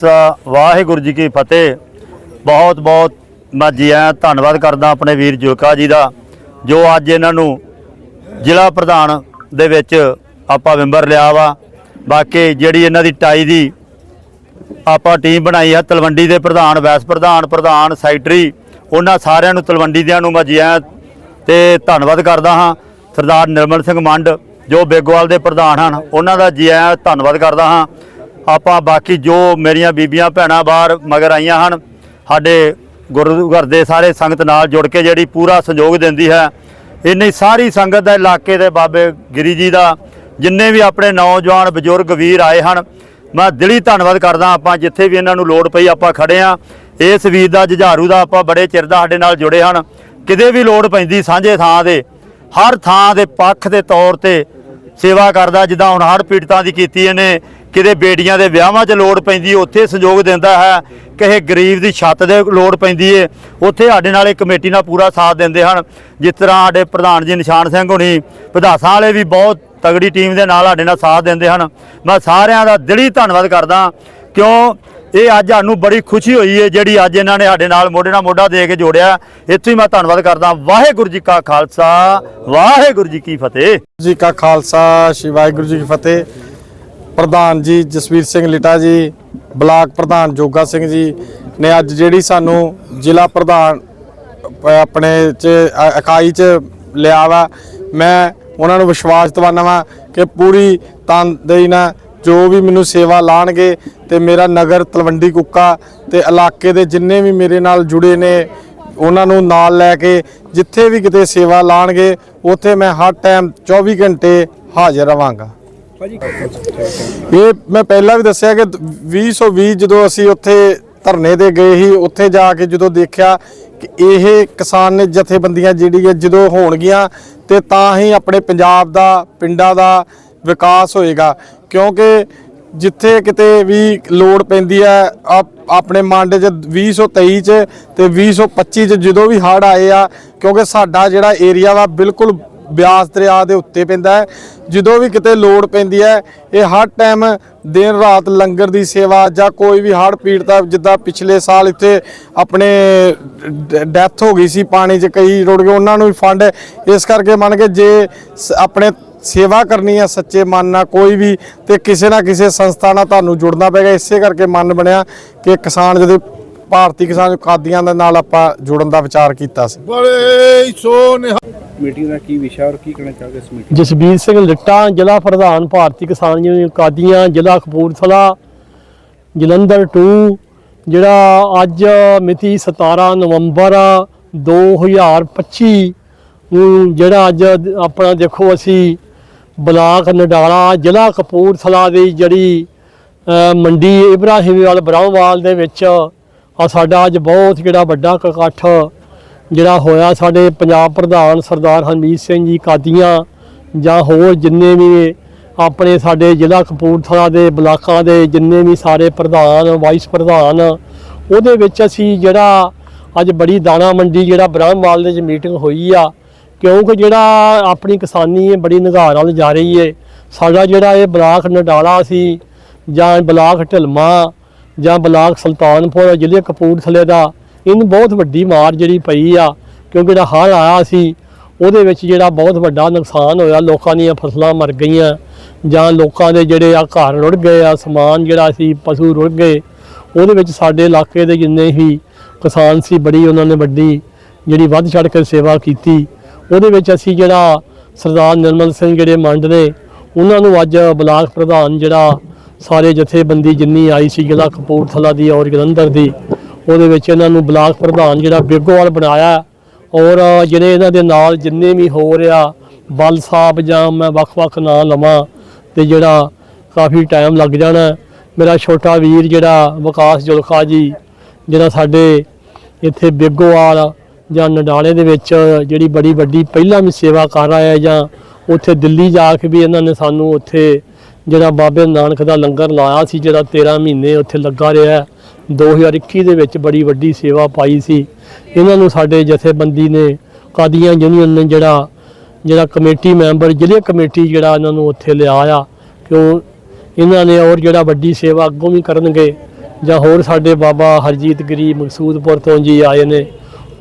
ਸਾ- ਵਾਹਿਗੁਰੂ ਜੀ ਕੀ ਫਤਿਹ। ਬਹੁਤ ਬਹੁਤ ਮੈਂ ਜੀ ਆਇਆਂ ਧੰਨਵਾਦ ਕਰਦਾ ਆਪਣੇ ਵੀਰ ਜੁਲਕਾ ਜੀ ਦਾ, ਜੋ ਅੱਜ ਇਹਨਾਂ ਨੂੰ ਜ਼ਿਲ੍ਹਾ ਪ੍ਰਧਾਨ ਦੇ ਵਿੱਚ ਆਪਾਂ ਮੈਂਬਰ ਲਿਆ ਵਾ। ਬਾਕੀ ਜਿਹੜੀ ਇਹਨਾਂ ਦੀ ਟਾਈ ਦੀ ਆਪਾਂ ਟੀਮ ਬਣਾਈ ਹੈ ਤਲਵੰਡੀ ਦੇ ਪ੍ਰਧਾਨ, ਵੈਸ ਪ੍ਰਧਾਨ ਪ੍ਰਧਾਨ, ਸੈਕਟਰੀ, ਉਹਨਾਂ ਸਾਰਿਆਂ ਨੂੰ ਤਲਵੰਡੀ ਦਿਆਂ ਨੂੰ ਮੈਂ ਜੀ ਆਇਆਂ ਤੇ ਧੰਨਵਾਦ ਕਰਦਾ ਹਾਂ। ਸਰਦਾਰ ਨਿਰਮਲ ਸਿੰਘ ਮੰਡ, ਜੋ ਬੇਗਵਾਲ ਦੇ ਪ੍ਰਧਾਨ ਹਨ, ਉਹਨਾਂ ਦਾ ਜੀ ਆਇਆਂ ਧੰਨਵਾਦ ਕਰਦਾ ਹਾਂ। ਆਪਾਂ ਬਾਕੀ ਜੋ ਮੇਰੀਆਂ ਬੀਬੀਆਂ ਭੈਣਾਂ ਬਾਹਰ ਮਗਰ ਆਈਆਂ ਹਨ, ਸਾਡੇ ਗੁਰੂ ਘਰ ਦੇ ਸਾਰੇ ਸੰਗਤ ਨਾਲ ਜੁੜ ਕੇ ਜਿਹੜੀ ਪੂਰਾ ਸਹਿਯੋਗ ਦਿੰਦੀ ਹੈ, ਇੰਨੀ ਸਾਰੀ ਸੰਗਤ ਦਾ ਇਲਾਕੇ ਦੇ ਬਾਬੇ ਗਿਰੀ ਜੀ ਦਾ, ਜਿੰਨੇ ਵੀ ਆਪਣੇ ਨੌਜਵਾਨ ਬਜ਼ੁਰਗ ਵੀਰ ਆਏ ਹਨ, ਮੈਂ ਦਿਲੀ ਧੰਨਵਾਦ ਕਰਦਾ ਆਪਾਂ ਜਿੱਥੇ ਵੀ ਇਹਨਾਂ ਨੂੰ ਲੋੜ ਪਈ ਆਪਾਂ ਖੜੇ ਆ ਇਸ ਵੀਰ ਦਾ ਜੁਝਾਰੂ ਦਾ ਆਪਾਂ ਬੜੇ ਚਿਰ ਦਾ ਸਾਡੇ ਨਾਲ ਜੁੜੇ ਹਨ, ਕਿਤੇ ਵੀ ਲੋੜ ਪੈਂਦੀ ਸਾਂਝੇ ਥਾਂ ਦੇ ਹਰ ਥਾਂ ਦੇ ਪੱਖ ਦੇ ਤੌਰ ਤੇ ਸੇਵਾ ਕਰਦਾ, ਜਿੱਦਾਂ ਹੁਣ ਹੜ੍ਹ ਪੀੜਤਾਂ ਦੀ ਕੀਤੀ ਇਹਨੇ, ਕਿਤੇ ਬੇਟੀਆਂ ਦੇ ਵਿਆਹਾਂ 'ਚ ਲੋੜ ਪੈਂਦੀ ਉੱਥੇ ਸਹਿਯੋਗ ਦਿੰਦਾ ਹੈ, ਕਿਸੇ ਗਰੀਬ ਦੀ ਛੱਤ ਦੇ ਲੋੜ ਪੈਂਦੀ ਏ ਉੱਥੇ ਸਾਡੇ ਨਾਲ ਇਹ ਕਮੇਟੀ ਨਾਲ ਪੂਰਾ ਸਾਥ ਦਿੰਦੇ ਹਨ। ਜਿਸ ਤਰ੍ਹਾਂ ਸਾਡੇ ਪ੍ਰਧਾਨ ਜੀ ਨਿਸ਼ਾਨ ਸਿੰਘ ਹੁਣੀ, ਵਿਧਾਸਾਂ ਵਾਲੇ ਵੀ ਬਹੁਤ ਤਗੜੀ ਟੀਮ ਦੇ ਨਾਲ ਸਾਡੇ ਨਾਲ ਸਾਥ ਦਿੰਦੇ ਹਨ। ਮੈਂ ਸਾਰਿਆਂ ਦਾ ਦਿਲੀ ਧੰਨਵਾਦ ਕਰਦਾ, ਕਿਉਂ ਇਹ ਅੱਜ ਸਾਨੂੰ ਬੜੀ ਖੁਸ਼ੀ ਹੋਈ ਹੈ ਜਿਹੜੀ ਅੱਜ ਇਹਨਾਂ ਨੇ ਸਾਡੇ ਨਾਲ ਮੋਢੇ ਨਾਲ ਮੋਢਾ ਦੇ ਕੇ ਜੋੜਿਆ। ਇੱਥੇ ਹੀ ਮੈਂ ਧੰਨਵਾਦ ਕਰਦਾ। ਵਾਹਿਗੁਰੂ ਜੀ ਕਾ ਖਾਲਸਾ। ਵਾਹਿਗੁਰੂ ਜੀ ਕੀ ਫਤਿਹ। ਜੀ ਕਾ ਖਾਲਸਾ, ਸ਼੍ਰੀ ਵਾਹਿਗੁਰੂ ਜੀ ਕੀ ਫਤਿਹ। ਪ੍ਰਧਾਨ ਜੀ ਜਸਵੀਰ ਸਿੰਘ ਲਿਟਾ ਜੀ, ਬਲਾਕ ਪ੍ਰਧਾਨ ਜੋਗਾ ਸਿੰਘ ਜੀ ਨੇ ਅੱਜ ਜਿਹੜੀ ਸਾਨੂੰ ਜ਼ਿਲ੍ਹਾ ਪ੍ਰਧਾਨ ਆਪਣੇ ਚ ਇਕਾਈ ਚ ਲਿਆ ਵਾ। ਮੈਂ ਉਹਨਾਂ ਨੂੰ ਵਿਸ਼ਵਾਸ ਦਿਵਾਨਾ ਵਾ ਕਿ ਪੂਰੀ ਤਨਦੇਹੀ ਨਾਲ ਜੋ ਵੀ ਮੈਨੂੰ ਸੇਵਾ ਲਾਣਗੇ ਤੇ ਮੇਰਾ ਨਗਰ ਤਲਵੰਡੀ ਕੁੱਕਾ ਤੇ ਇਲਾਕੇ ਦੇ ਜਿੰਨੇ ਵੀ ਮੇਰੇ ਨਾਲ ਜੁੜੇ ਨੇ ਉਹਨਾਂ ਨੂੰ ਨਾਲ ਲੈ ਕੇ ਜਿੱਥੇ ਵੀ ਕਿਤੇ ਸੇਵਾ ਲਾਣਗੇ ਉੱਥੇ ਮੈਂ ਹਰ ਟਾਈਮ 24 ਘੰਟੇ ਹਾਜ਼ਰ ਰਵਾਂਗਾ। ਇਹ ਮੈਂ ਪਹਿਲਾਂ ਵੀ ਦੱਸਿਆ ਕਿ 2020 ਜਦੋਂ ਅਸੀਂ ਉੱਥੇ ਧਰਨੇ ਤੇ ਗਏ ਸੀ ਉੱਥੇ ਜਾ ਕੇ ਜਦੋਂ ਦੇਖਿਆ ਕਿ ਇਹ ਕਿਸਾਨ ਨੇ ਜਥੇਬੰਦੀਆਂ ਜਿਹੜੀਆਂ ਜਦੋਂ ਹੋਣਗੀਆਂ ਤੇ ਤਾਂ ਹੀ ਆਪਣੇ ਪੰਜਾਬ ਦਾ ਪਿੰਡਾਂ ਦਾ ਵਿਕਾਸ ਹੋਏਗਾ। ਕਿਉਂਕਿ ਜਿੱਥੇ ਕਿਤੇ ਵੀ ਲੋੜ ਪੈਂਦੀ ਹੈ ਆਪਣੇ ਮੰਡ 'ਚ 2023 ਚ ਤੇ 2025 ਚ ਜਦੋਂ ਵੀ ਹੜ੍ਹ ਆਏ ਆ, ਕਿਉਂਕਿ ਸਾਡਾ ਜਿਹੜਾ ਏਰੀਆ ਵਾ ਬਿਲਕੁਲ ਬਿਆਸ ਦਰਿਆ ਦੇ ਉੱਤੇ ਪੈਂਦਾ ਹੈ। ਜਦੋਂ ਵੀ ਕਿਤੇ ਲੋੜ ਪੈਂਦੀ ਹੈ, ਇਹ ਹਰ ਟਾਈਮ ਦਿਨ ਰਾਤ ਲੰਗਰ ਦੀ ਸੇਵਾ ਜਾਂ ਕੋਈ ਵੀ ਹੜ੍ਹ ਪੀੜਤਾ ਜਿੱਦਾਂ ਪਿਛਲੇ ਸਾਲ ਇੱਥੇ ਆਪਣੇ ਡੈਥ ਹੋ ਗਈ ਸੀ, ਪਾਣੀ 'ਚ ਕਈ ਰੁੜ ਗਏ, ਉਹਨਾਂ ਨੂੰ ਵੀ ਫੰਡ ਇਸ ਕਰਕੇ ਮੰਨ ਕੇ ਜੇ ਸ- ਆਪਣੇ ਸੇਵਾ ਕਰਨੀ ਹੈ ਸੱਚੇ ਮਨ ਨਾਲ ਕੋਈ ਵੀ ਤੇ ਕਿਸੇ ਨਾ ਕਿਸੇ ਸੰਸਥਾ ਨਾਲ ਤੁਹਾਨੂੰ ਜੁੜਨਾ ਪਏਗਾ। ਇਸੇ ਕਰਕੇ ਮਨ ਬਣਿਆ ਕਿ ਕਿਸਾਨ ਜਦੋਂ ਭਾਰਤੀ ਕਿਸਾਨ ਕਾਦੀਆਂ ਦੇ ਨਾਲ ਆਪਾਂ ਜੁੜਨ ਦਾ ਵਿਚਾਰ ਕੀਤਾ ਸੀ। ਬੜੇ ਸੋਨੇ ਮੀਟਿੰਗ ਦਾ ਕੀ ਵਿਸ਼ਾ ਔਰ ਕੀ ਕਹਿਣਾ ਚਾਹੋਗੇ ਇਸ ਮੀਟਿੰਗ ਜਸਬੀਰ ਸਿੰਘ ਲਿੱਟਾ ਜ਼ਿਲ੍ਹਾ ਪ੍ਰਧਾਨ ਭਾਰਤੀ ਕਿਸਾਨ ਯੂਨੀਅਨ ਕਾਦੀਆਂ ਜ਼ਿਲ੍ਹਾ ਕਪੂਰਥਲਾ ਜਲੰਧਰ 2 ਜਿਹੜਾ ਅੱਜ ਮਿਤੀ 17 ਨਵੰਬਰ 2025 ਨੂੰ ਜਿਹੜਾ ਅੱਜ ਆਪਣਾ ਦੇਖੋ ਅਸੀਂ ਬਲਾਕ ਨਡਾਲਾ, ਜ਼ਿਲ੍ਹਾ ਕਪੂਰਥਲਾ ਦੀ ਜਿਹੜੀ ਮੰਡੀ ਇਬਰਾਹਿਮਵਾਲ ਬਰਾਹਵਾਲ ਦੇ ਵਿੱਚ ਆ ਸਾਡਾ ਅੱਜ ਬਹੁਤ ਜਿਹੜਾ ਵੱਡਾ ਇਕੱਠ ਜਿਹੜਾ ਹੋਇਆ, ਸਾਡੇ ਪੰਜਾਬ ਪ੍ਰਧਾਨ ਸਰਦਾਰ ਹਰਮੀਤ ਸਿੰਘ ਜੀ ਕਾਦੀਆਂ ਜਾਂ ਹੋਰ ਜਿੰਨੇ ਵੀ ਆਪਣੇ ਸਾਡੇ ਜ਼ਿਲ੍ਹਾ ਕਪੂਰਥਲਾ ਦੇ ਬਲਾਕਾਂ ਦੇ ਜਿੰਨੇ ਵੀ ਸਾਰੇ ਪ੍ਰਧਾਨ ਵਾਈਸ ਪ੍ਰਧਾਨ, ਉਹਦੇ ਵਿੱਚ ਅਸੀਂ ਜਿਹੜਾ ਅੱਜ ਬੜੀ ਦਾਣਾ ਮੰਡੀ, ਜਿਹੜਾ ਬ੍ਰਹਮਵਾਲ ਦੇ ਵਿੱਚ ਮੀਟਿੰਗ ਹੋਈ ਆ। ਕਿਉਂਕਿ ਜਿਹੜਾ ਆਪਣੀ ਕਿਸਾਨੀ ਹੈ ਬੜੀ ਨਿਗਾਰ ਵੱਲ ਜਾ ਰਹੀ ਹੈ ਸਾਡਾ ਜਿਹੜਾ ਇਹ ਬਲਾਕ ਨਡਾਲਾ ਸੀ, ਜਾਂ ਬਲਾਕ ਢਲਮਾ, ਜਾਂ ਬਲਾਕ ਸੁਲਤਾਨਪੁਰ, ਜ਼ਿਲ੍ਹੇ ਕਪੂਰਥਲੇ ਦਾ, ਇਹਨੂੰ ਬਹੁਤ ਵੱਡੀ ਮਾਰ ਜਿਹੜੀ ਪਈ ਆ, ਕਿਉਂਕਿ ਜਿਹੜਾ ਹੜ੍ਹ ਆਇਆ ਸੀ, ਉਹਦੇ ਵਿੱਚ ਜਿਹੜਾ ਬਹੁਤ ਵੱਡਾ ਨੁਕਸਾਨ ਹੋਇਆ, ਲੋਕਾਂ ਦੀਆਂ ਫਸਲਾਂ ਮਰ ਗਈਆਂ, ਜਾਂ ਲੋਕਾਂ ਦੇ ਜਿਹੜੇ ਆ ਘਰ ਰੁੜ ਗਏ ਆ, ਸਮਾਨ ਜਿਹੜਾ ਸੀ, ਪਸ਼ੂ ਰੁੜ ਗਏ, ਉਹਦੇ ਵਿੱਚ ਸਾਡੇ ਇਲਾਕੇ ਦੇ ਜਿੰਨੇ ਹੀ ਕਿਸਾਨ ਸੀ, ਬੜੀ ਉਹਨਾਂ ਨੇ ਵੱਡੀ ਜਿਹੜੀ ਵੱਧ ਚੜ੍ਹ ਕੇ ਸੇਵਾ ਕੀਤੀ ਉਹਦੇ ਵਿੱਚ ਅਸੀਂ ਜਿਹੜਾ ਸਰਦਾਰ ਨਿਰਮਲ ਸਿੰਘ ਜਿਹੜੇ ਮੰਡ ਨੇ, ਉਹਨਾਂ ਨੂੰ ਅੱਜ ਬਲਾਕ ਪ੍ਰਧਾਨ ਜਿਹੜਾ ਸਾਰੇ ਜਥੇਬੰਦੀ ਜਿੰਨੀ ਆਈ ਸੀ ਜ਼ਿਲ੍ਹਾ ਕਪੂਰਥਲਾ ਦੀ ਔਰ ਜਲੰਧਰ ਦੀ, ਉਹਦੇ ਵਿੱਚ ਇਹਨਾਂ ਨੂੰ ਬਲਾਕ ਪ੍ਰਧਾਨ ਜਿਹੜਾ ਬੇਗੋਵਾਲ ਬਣਾਇਆ। ਔਰ ਜਿਹੜੇ ਇਹਨਾਂ ਦੇ ਨਾਲ ਜਿੰਨੇ ਵੀ ਹੋ ਰਿਹਾ ਬਲ ਸਾਹਿਬ ਜਾਂ ਮੈਂ ਵੱਖ-ਵੱਖ ਨਾਂ ਲਵਾਂ ਤੇ ਜਿਹੜਾ ਕਾਫੀ ਟਾਈਮ ਲੱਗ ਜਾਣਾ। ਮੇਰਾ ਛੋਟਾ ਵੀਰ ਜਿਹੜਾ ਵਿਕਾਸ ਜੁਲਖਾ ਜੀ, ਜਿਹੜਾ ਸਾਡੇ ਇੱਥੇ ਬੇਗੋਵਾਲ ਜਾਂ ਨਡਾਲੇ ਦੇ ਵਿੱਚ ਜਿਹੜੀ ਬੜੀ ਵੱਡੀ ਪਹਿਲਾਂ ਵੀ ਸੇਵਾ ਕਰ ਰਿਹਾ ਹੈ ਜਾਂ ਉੱਥੇ ਦਿੱਲੀ ਜਾ ਕੇ ਵੀ ਇਹਨਾਂ ਨੇ ਸਾਨੂੰ ਉੱਥੇ ਜਿਹੜਾ ਬਾਬੇ ਨਾਨਕ ਦਾ ਲੰਗਰ ਲਾਇਆ ਸੀ, ਜਿਹੜਾ 13 ਮਹੀਨੇ ਉੱਥੇ ਲੱਗਾ ਰਿਹਾ ਹੈ। 2021 ਦੇ ਵਿੱਚ ਬੜੀ ਵੱਡੀ ਸੇਵਾ ਪਾਈ ਸੀ ਇਹਨਾਂ ਨੂੰ ਸਾਡੇ ਜਥੇਬੰਦੀ ਨੇ, ਕਾਦੀਆਂ ਯੂਨੀਅਨ ਨੇ ਜਿਹੜਾ ਜਿਹੜਾ ਕਮੇਟੀ ਮੈਂਬਰ, ਜ਼ਿਲ੍ਹੇ ਕਮੇਟੀ ਜਿਹੜਾ ਇਹਨਾਂ ਨੂੰ ਉੱਥੇ ਲਿਆ ਆ ਕਿਉਂ ਇਹਨਾਂ ਨੇ ਔਰ ਜਿਹੜਾ ਵੱਡੀ ਸੇਵਾ ਅੱਗੋਂ ਵੀ ਕਰਨਗੇ ਜਾਂ ਹੋਰ ਸਾਡੇ ਬਾਬਾ ਹਰਜੀਤ ਗਿਰੀ ਮਕਸੂਦਪੁਰ ਤੋਂ ਜੀ ਆਏ ਨੇ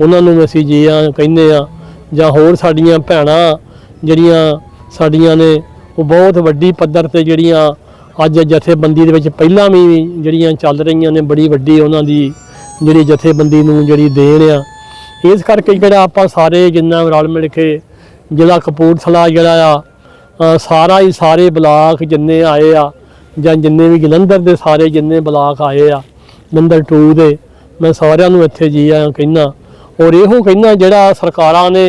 ਉਹਨਾਂ ਨੂੰ ਅਸੀਂ ਜੀ ਆ ਕਹਿੰਦੇ ਆ ਜਾਂ ਹੋਰ ਸਾਡੀਆਂ ਭੈਣਾਂ ਜਿਹੜੀਆਂ ਸਾਡੀਆਂ ਨੇ, ਉਹ ਬਹੁਤ ਵੱਡੀ ਪੱਧਰ ਤੇ ਜਿਹੜੀਆਂ ਅੱਜ ਜਥੇਬੰਦੀ ਦੇ ਵਿੱਚ ਪਹਿਲਾਂ ਵੀ ਜਿਹੜੀਆਂ ਚੱਲ ਰਹੀਆਂ ਨੇ, ਬੜੀ ਵੱਡੀ ਉਹਨਾਂ ਦੀ ਜਿਹੜੀ ਜਥੇਬੰਦੀ ਨੂੰ ਜਿਹੜੀ ਦੇਣ ਆ। ਇਸ ਕਰਕੇ ਜਿਹੜਾ ਆਪਾਂ ਸਾਰੇ ਜਿੰਨਾ ਰਲ ਮਿਲ ਕੇ ਜ਼ਿਲ੍ਹਾ ਕਪੂਰਥਲਾ ਜਿਹੜਾ ਆ ਸਾਰਾ ਹੀ ਸਾਰੇ ਬਲਾਕ ਜਿੰਨੇ ਆਏ ਆ ਜਾਂ ਜਿੰਨੇ ਵੀ ਜਲੰਧਰ ਦੇ ਸਾਰੇ ਜਿੰਨੇ ਬਲਾਕ ਆਏ ਆ ਨੰਬਰ 2 ਦੇ, ਮੈਂ ਸਾਰਿਆਂ ਨੂੰ ਇੱਥੇ ਜੀ ਆ ਕਹਿਣਾ ਔਰ ਇਹੋ ਕਹਿੰਦਾ ਜਿਹੜਾ ਸਰਕਾਰਾਂ ਨੇ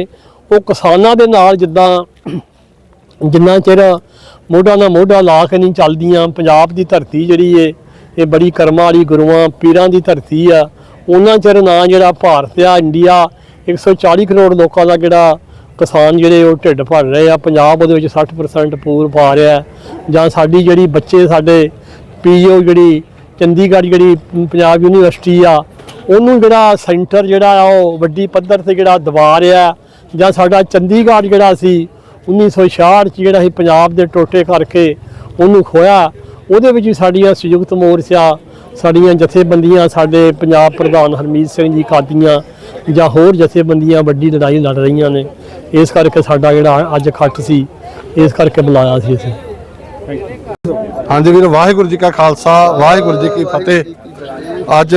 ਉਹ ਕਿਸਾਨਾਂ ਦੇ ਨਾਲ ਜਿੱਦਾਂ ਜਿੰਨਾ ਚਿਰ ਮੋਢਾ ਨਾਲ ਮੋਢਾ ਲਾ ਕੇ ਨਹੀਂ ਚੱਲਦੀਆਂ, ਪੰਜਾਬ ਦੀ ਧਰਤੀ ਜਿਹੜੀ ਏ, ਇਹ ਬੜੀ ਕਰਮਾਂ ਵਾਲੀ ਗੁਰੂਆਂ, ਪੀਰਾਂ ਦੀ ਧਰਤੀ ਆ, ਉਹਨਾਂ ਚਿਰ ਨਾ ਜਿਹੜਾ ਭਾਰਤ ਆ, ਇੰਡੀਆ 140 ਕਰੋੜ ਲੋਕਾਂ ਦਾ ਜਿਹੜਾ ਕਿਸਾਨ ਜਿਹੜੇ ਉਹ ਢਿੱਡ ਭਰ ਰਹੇ ਆ, ਪੰਜਾਬ ਉਹਦੇ ਵਿੱਚ 60% ਪੂਰ ਪਾ ਰਿਹਾ, ਜਾਂ ਸਾਡੀ ਜਿਹੜੀ ਬੱਚੇ ਸਾਡੇ ਪੀਓ ਜਿਹੜੀ ਚੰਡੀਗੜ੍ਹ ਜਿਹੜੀ ਪੰਜਾਬ ਯੂਨੀਵਰਸਿਟੀ ਆ, ਉਹਨੂੰ ਜਿਹੜਾ ਸੈਂਟਰ ਜਿਹੜਾ ਆ, ਉਹ ਵੱਡੀ ਪੱਧਰ ਤੇ ਜਿਹੜਾ ਦਬਾ ਰਿਹਾ ਜਾਂ ਸਾਡਾ ਚੰਡੀਗੜ੍ਹ ਜਿਹੜਾ ਸੀ 1966 ਚ ਜਿਹੜਾ ਸੀ ਪੰਜਾਬ ਦੇ ਟੋਟੇ ਕਰਕੇ ਉਹਨੂੰ ਖੋਇਆ। ਉਹਦੇ ਵਿੱਚ ਵੀ ਸਾਡੀਆਂ ਸੰਯੁਕਤ ਮੋਰਚਾ, ਸਾਡੀਆਂ ਜਥੇਬੰਦੀਆਂ, ਸਾਡੇ ਪੰਜਾਬ ਪ੍ਰਧਾਨ ਹਰਮੀਤ ਸਿੰਘ ਜੀ ਕਾਦੀਆਂ ਜਾਂ ਹੋਰ ਜਥੇਬੰਦੀਆਂ ਵੱਡੀ ਲੜਾਈ ਲੜ ਰਹੀਆਂ ਨੇ। ਇਸ ਕਰਕੇ ਸਾਡਾ ਜਿਹੜਾ ਅੱਜ ਖੱਟ ਸੀ, ਇਸ ਕਰਕੇ ਬੁਲਾਇਆ ਸੀ ਅਸੀਂ। ਹਾਂਜੀ ਵੀਰ, ਵਾਹਿਗੁਰੂ ਜੀ ਕਾ ਖਾਲਸਾ, ਵਾਹਿਗੁਰੂ ਜੀ ਕੀ ਫਤਿਹ। ਅੱਜ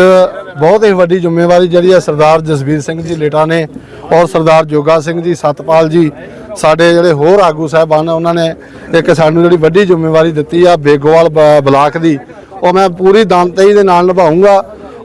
ਬਹੁਤ ਹੀ ਵੱਡੀ ਜ਼ਿੰਮੇਵਾਰੀ ਜਿਹੜੀ ਹੈ ਸਰਦਾਰ ਜਸਵੀਰ ਸਿੰਘ ਜੀ ਲੇਟਾ ਨੇ ਔਰ ਸਰਦਾਰ ਜੋਗਾ ਸਿੰਘ ਜੀ ਸਤਪਾਲ ਜੀ, ਸਾਡੇ ਜਿਹੜੇ ਹੋਰ ਆਗੂ ਸਾਹਿਬਾਨ ਉਹਨਾਂ ਨੇ ਇੱਕ ਸਾਨੂੰ ਜਿਹੜੀ ਵੱਡੀ ਜ਼ਿੰਮੇਵਾਰੀ ਦਿੱਤੀ ਆ ਬੇਗੋਵਾਲ ਬ- ਬਲਾਕ ਦੀ। ਉਹ ਮੈਂ ਪੂਰੀ ਦਮਤਈ ਦੇ ਨਾਲ ਨਿਭਾਉਂਗਾ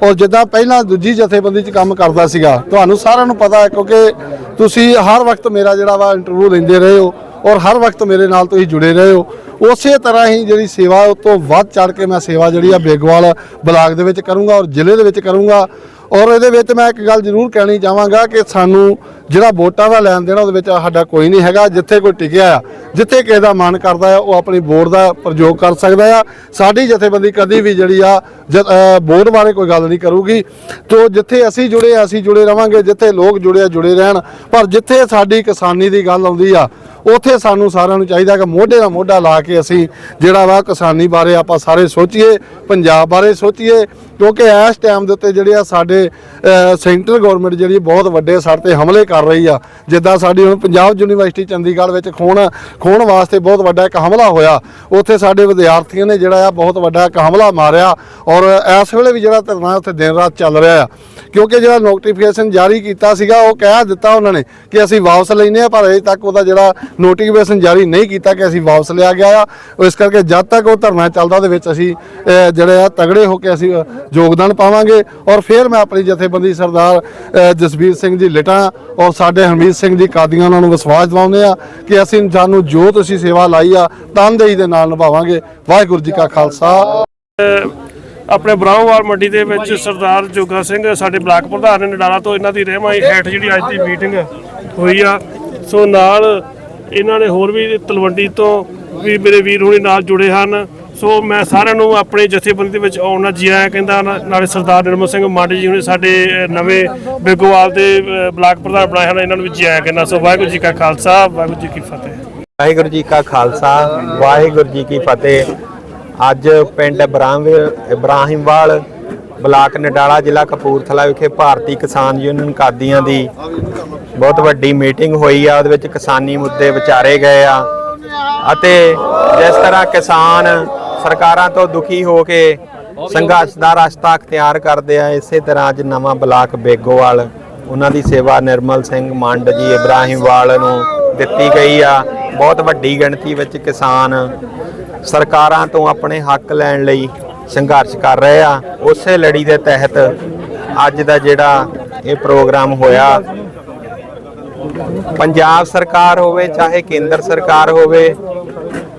ਔਰ ਜਿੱਦਾਂ ਪਹਿਲਾਂ ਦੂਜੀ ਜਥੇਬੰਦੀ 'ਚ ਕੰਮ ਕਰਦਾ ਸੀਗਾ, ਤੁਹਾਨੂੰ ਸਾਰਿਆਂ ਨੂੰ ਪਤਾ ਹੈ ਕਿਉਂਕਿ ਤੁਸੀਂ ਹਰ ਵਕਤ ਮੇਰਾ ਜਿਹੜਾ ਵਾ ਇੰਟਰਵਿਊ ਲੈਂਦੇ ਰਹੇ ਹੋ। ਔਰ ਹਰ ਵਕਤ ਮੇਰੇ ਨਾਲ ਤੁਸੀਂ ਜੁੜੇ ਰਹੇ। ਹੋ ਉਸੇ ਤਰ੍ਹਾਂ ਹੀ ਜਿਹੜੀ ਸੇਵਾ ਉਹ ਤੋਂ ਵੱਧ ਚੜ ਕੇ ਮੈਂ ਸੇਵਾ ਜਿਹੜੀ ਆ ਬੇਗਵਾਲ ਬਲਾਕ ਦੇ ਵਿੱਚ ਕਰੂੰਗਾ ਔਰ ਜ਼ਿਲ੍ਹੇ ਦੇ ਵਿੱਚ ਕਰੂੰਗਾ। ਔਰ ਇਹਦੇ ਵਿੱਚ ਮੈਂ ਇੱਕ ਗੱਲ ਜ਼ਰੂਰ ਕਹਿਣੀ ਚਾਹਾਂਗਾ ਕਿ ਸਾਨੂੰ ਜਿਹੜਾ ਵੋਟਾਂ ਦਾ ਲੈਣ ਦੇਣ ਉਹਦੇ ਵਿੱਚ ਸਾਡਾ ਕੋਈ ਨਹੀਂ ਹੈਗਾ। ਜਿੱਥੇ ਕੋਈ ਟਿਕਿਆ ਆ, ਜਿੱਥੇ ਕਿਸੇ ਦਾ ਮਨ ਕਰਦਾ ਆ, ਉਹ ਆਪਣੀ ਵੋਟ ਦਾ ਪ੍ਰਯੋਗ ਕਰ ਸਕਦਾ ਆ। ਸਾਡੀ ਜਥੇਬੰਦੀ ਕਦੀ ਵੀ ਜਿਹੜੀ ਆ, ਜ- ਵੋਟ ਬਾਰੇ ਕੋਈ ਗੱਲ ਨਹੀਂ ਕਰੂਗੀ। ਤੋਂ ਜਿੱਥੇ ਅਸੀਂ ਜੁੜੇ ਅਸੀਂ ਜੁੜੇ ਰਵਾਂਗੇ। ਜਿੱਥੇ ਲੋਕ ਜੁੜੇ ਆ, ਜੁੜੇ ਰਹਿਣ। ਪਰ ਜਿੱਥੇ ਸਾਡੀ ਕਿਸਾਨੀ ਦੀ ਗੱਲ ਆਉਂਦੀ ਆ ਉੱਥੇ ਸਾਨੂੰ ਸਾਰਿਆਂ ਨੂੰ ਚਾਹੀਦਾ ਕਿ ਮੋਢੇ ਨਾਲ ਮੋਢਾ ਲਾ ਕੇ ਅਸੀਂ ਜਿਹੜਾ ਵਾ ਕਿਸਾਨੀ ਬਾਰੇ ਆਪਾਂ ਸਾਰੇ ਸੋਚੀਏ ਪੰਜਾਬ ਬਾਰੇ ਸੋਚੀਏ ਕਿਉਂਕਿ ਇਸ ਟਾਈਮ ਦੇ ਉੱਤੇ ਜਿਹੜੇ ਆ ਸਾਡੇ ਅ, ਸੈਂਟਰਲ ਗਵਰਨਮੈਂਟ ਜਿਹੜੀ ਬਹੁਤ ਵੱਡੇ ਸੜ ਤੇ ਹਮਲੇ ਕਰ ਰਹੀ ਆ। ਜਿੱਦਾਂ ਸਾਡੀ ਹੁਣ ਪੰਜਾਬ ਯੂਨੀਵਰਸਿਟੀ ਚੰਡੀਗੜ੍ਹ ਵਿੱਚ ਖੋਣ ਖੋਣ ਵਾਸਤੇ ਬਹੁਤ ਵੱਡਾ ਇੱਕ ਹਮਲਾ ਹੋਇਆ। ਉੱਥੇ ਸਾਡੇ ਵਿਦਿਆਰਥੀਆਂ ਨੇ ਜਿਹੜਾ ਆ ਬਹੁਤ ਵੱਡਾ ਇੱਕ ਹਮਲਾ ਮਾਰਿਆ ਔਰ ਇਸ ਵੇਲੇ ਵੀ ਜਿਹੜਾ ਧਰਨਾ ਉੱਥੇ ਦਿਨ ਰਾਤ ਚੱਲ ਰਿਹਾ ਆ। ਕਿਉਂਕਿ ਜਿਹੜਾ ਨੋਟੀਫਿਕੇਸ਼ਨ ਜਾਰੀ ਕੀਤਾ ਸੀਗਾ ਉਹ ਕਹਿ ਦਿੱਤਾ ਉਹਨਾਂ ਨੇ ਕਿ ਅਸੀਂ ਵਾਪਸ ਲੈਨੇ ਆ ਪਰ ਅਜੇ ਤੱਕ ਉਹਦਾ ਜਿਹੜਾ ਨੋਟੀਫਿਕੇਸ਼ਨ ਜਾਰੀ ਨਹੀਂ ਕੀਤਾ ਕਿ ਅਸੀਂ ਵਾਪਸ ਲਿਆ ਗਿਆ ਆ। ਇਸ ਕਰਕੇ ਜਦ ਤੱਕ ਉਹ ਧਰਨਾ ਚੱਲਦਾ ਉਹਦੇ ਵਿੱਚ ਅਸੀਂ ਜਿਹੜੇ ਆ ਤਗੜੇ ਹੋ ਕੇ ਅਸੀਂ ਯੋਗਦਾਨ ਪਾਵਾਂਗੇ। ਔਰ ਫਿਰ ਮੈਂ ਆਪਣੀ ਜਥੇਬੰਦੀ ਸਰਦਾਰ ਜਸਬੀਰ ਸਿੰਘ ਜੀ ਲਿਟਾਂ ਔਰ ਸਾਡੇ ਹਰਮੀਤ ਸਿੰਘ ਜੀ ਕਾਦੀਆਂ ਉਹਨਾਂ ਨੂੰ ਵਿਸ਼ਵਾਸ ਦਿਵਾਉਂਦੇ ਆ ਕਿ ਅਸੀਂ ਸਾਨੂੰ ਜੋ ਤੁਸੀਂ ਸੇਵਾ ਲਾਈ ਆ ਤਨਦੇਹੀ ਦੇ ਨਾਲ ਨਿਭਾਵਾਂਗੇ। ਵਾਹਿਗੁਰੂ ਜੀ ਕਾ ਖਾਲਸਾ। ਆਪਣੇ ਬਰਾਹਮਵਾਲ ਮੰਡੀ ਦੇ ਵਿੱਚ ਸਰਦਾਰ ਜੋਗਾ ਸਿੰਘ ਸਾਡੇ ਬਲਾਕ ਪ੍ਰਧਾਨ ਨੇ ਨਡਾਲਾ ਤੋਂ ਇਹਨਾਂ ਦੀ ਰਹਿਮਾਈ ਹੈਠ ਜਿਹੜੀ ਅੱਜ ਦੀ ਮੀਟਿੰਗ ਹੋਈ ਆ। ਸੋ ਨਾਲ ਇਹਨਾਂ ਨੇ ਹੋਰ ਵੀ ਤਲਵੰਡੀ ਤੋਂ ਵੀ ਮੇਰੇ ਵੀਰ ਹੁਣੀ ਨਾਲ ਜੁੜੇ ਹਨ। ਸੋ ਮੈਂ ਸਾਰਿਆਂ ਨੂੰ ਆਪਣੇ ਜਥੇਬੰਦੀ ਦੇ ਵਿੱਚ ਆਉਣਾ ਜੀ ਆਇਆਂ ਕਹਿੰਦਾ ਨਾਲੇ ਸਰਦਾਰ ਨਿਰਮਲ ਸਿੰਘ ਮੰਡ ਜੀ ਹੁਣੇ ਸਾਡੇ ਨਵੇਂ ਬੇਗੋਵਾਲ ਦੇ ਬਲਾਕ ਪ੍ਰਧਾਨ ਬਣਾਏ ਹਨ, ਇਹਨਾਂ ਨੂੰ ਵੀ ਜੀ ਆਇਆਂ ਕਹਿੰਦਾ। ਸੋ ਵਾਹਿਗੁਰੂ ਜੀ ਕਾ ਖਾਲਸਾ, ਵਾਹਿਗੁਰੂ ਜੀ ਕੀ ਫਤਿਹ। ਵਾਹਿਗੁਰੂ ਜੀ ਕਾ ਖਾਲਸਾ, ਵਾਹਿਗੁਰੂ ਜੀ ਕੀ ਫਤਿਹ। ਅੱਜ ਪਿੰਡ ਇਬਰਾਹਿਮ ਇਬਰਾਹਿਮਵਾਲ ਬਲਾਕ ਨਡਾਲਾ ਜ਼ਿਲ੍ਹਾ ਕਪੂਰਥਲਾ ਵਿਖੇ ਭਾਰਤੀ ਕਿਸਾਨ ਯੂਨੀਅਨ ਕਾਦੀਆਂ ਦੀ ਬਹੁਤ ਵੱਡੀ ਮੀਟਿੰਗ ਹੋਈ ਆ, ਉਹਦੇ ਵਿੱਚ ਕਿਸਾਨੀ ਮੁੱਦੇ ਵਿਚਾਰੇ ਗਏ ਆ। ਅਤੇ ਜਿਸ ਤਰ੍ਹਾਂ ਕਿਸਾਨ ਸਰਕਾਰਾਂ ਤੋਂ ਦੁਖੀ ਹੋ ਕੇ ਸੰਘਰਸ਼ ਦਾ ਰਸਤਾ ਅਖਤਿਆਰ ਕਰਦੇ ਆ, ਇਸੇ ਤਰ੍ਹਾਂ ਅੱਜ ਨਵਾਂ ਬਲਾਕ ਬੇਗੋਵਾਲ, ਉਹਨਾਂ ਦੀ ਸੇਵਾ ਨਿਰਮਲ ਸਿੰਘ ਮੰਡ ਜੀ ਇਬਰਾਹਿਮਵਾਲ ਨੂੰ ਦਿੱਤੀ ਗਈ ਆ। ਬਹੁਤ ਵੱਡੀ ਗਿਣਤੀ ਵਿੱਚ ਕਿਸਾਨ ਸਰਕਾਰਾਂ ਤੋਂ ਆਪਣੇ ਹੱਕ ਲੈਣ ਲਈ ਸੰਘਰਸ਼ ਕਰ ਰਹੇ ਆ। ਉਸੇ ਲੜੀ ਦੇ ਤਹਿਤ ਅੱਜ ਦਾ ਜਿਹੜਾ ਇਹ ਪ੍ਰੋਗਰਾਮ ਹੋਇਆ ਪੰਜਾਬ ਸਰਕਾਰ ਹੋਵੇ ਚਾਹੇ ਕੇਂਦਰ ਸਰਕਾਰ ਹੋਵੇ,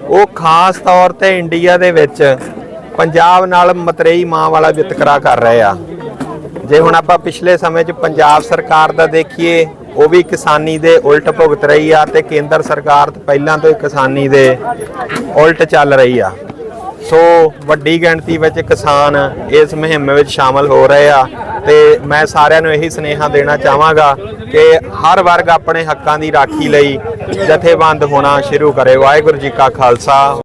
ਉਹ ਖਾਸ ਤੌਰ ਤੇ ਇੰਡੀਆ ਦੇ ਵਿੱਚ ਪੰਜਾਬ ਨਾਲ ਮਤਰੇਈ ਮਾਂ ਵਾਲਾ ਵਿਤਕਰਾ ਕਰ ਰਹੇ ਆ। ਜੇ ਹੁਣ ਆਪਾਂ ਪਿਛਲੇ ਸਮੇਂ 'ਚ ਪੰਜਾਬ ਸਰਕਾਰ ਦਾ ਦੇਖੀਏ, ਉਹ ਵੀ ਕਿਸਾਨੀ ਦੇ ਉਲਟ ਭੁਗਤ ਰਹੀ ਆ ਤੇ ਕੇਂਦਰ ਸਰਕਾਰ ਪਹਿਲਾਂ ਤੋਂ ਹੀ ਕਿਸਾਨੀ ਦੇ ਉਲਟ ਚੱਲ ਰਹੀ ਆ। ਸੋ ਵੱਡੀ ਗਿਣਤੀ ਵਿੱਚ ਕਿਸਾਨ ਇਸ ਮੁਹਿੰਮ ਵਿੱਚ ਸ਼ਾਮਲ ਹੋ ਰਹੇ ਆ ਤੇ ਮੈਂ ਸਾਰਿਆਂ ਨੂੰ ਇਹੀ ਸੁਨੇਹਾ ਦੇਣਾ ਚਾਹਾਂਗਾ ਕਿ ਹਰ ਵਰਗ ਆਪਣੇ ਹੱਕਾਂ ਦੀ ਰਾਖੀ ਲਈ ਜਥੇਬੰਦ ਹੋਣਾ ਸ਼ੁਰੂ ਕਰੇ। ਵਾਹਿਗੁਰੂ ਜੀ ਕਾ ਖਾਲਸਾ।